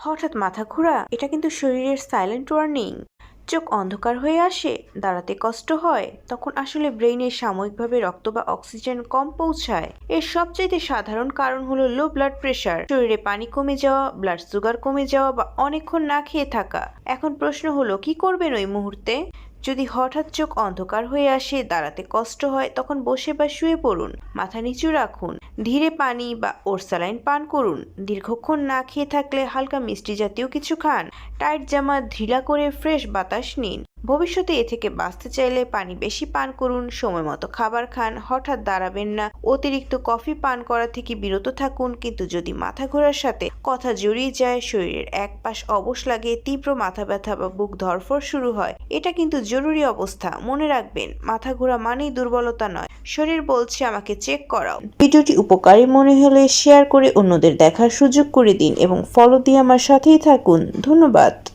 হঠাৎ মাথা ঘোরা, এটা কিন্তু শরীরের সাইলেন্ট ওয়ার্নিং চোখ অন্ধকার হয়ে আসে, দাঁড়াতে কষ্ট হয়, তখন আসলে ব্রেইনে সাময়িকভাবে রক্ত বা অক্সিজেন কম পৌঁছায়। এর সবচাইতে সাধারণ কারণ হলো লো ব্লাড প্রেশার শরীরে পানি কমে যাওয়া ব্লাড সুগার কমে যাওয়া বা অনেকক্ষণ না খেয়ে থাকা। এখন প্রশ্ন হলো, কি করবেন ওই মুহূর্তে? যদি হঠাৎ চোখ অন্ধকার হয়ে আসে, দাঁড়াতে কষ্ট হয়, তখন বসে বা শুয়ে পড়ুন, মাথা নিচু রাখুন, ধীরে পানি বা ওরসালাইন পান করুন, দীর্ঘক্ষণ না খেয়ে থাকলে হালকা মিষ্টি জাতীয় কিছু খান, টাইট জামা ঢিলা করে ফ্রেশ বাতাস নিন। ভবিষ্যতে এ থেকে বাঁচতে চাইলে পানি বেশি পান করুন, সময় মতো খাবার খান, হঠাৎ দাঁড়াবেন না। অতিরিক্ত কফি পান করা থেকে বিরত থাকুন, কিন্তু যদি মাথা ঘোরার সাথে কথা জড়িয়ে যায়, শরীরের এক পাশ অবশ লাগে, তীব্র মাথা ব্যথা বা বুক ধরফর শুরু হয়। এটা কিন্তু জরুরি অবস্থা, মনে রাখবেন, মাথা ঘোরা মানেই দুর্বলতা নয়। শরীর বলছে, আমাকে চেক করাও। ভিডিওটি উপকারী মনে হলে শেয়ার করে অন্যদের দেখার সুযোগ করে দিন এবং ফলো দিয়ে আমার সাথেই থাকুন। ধন্যবাদ।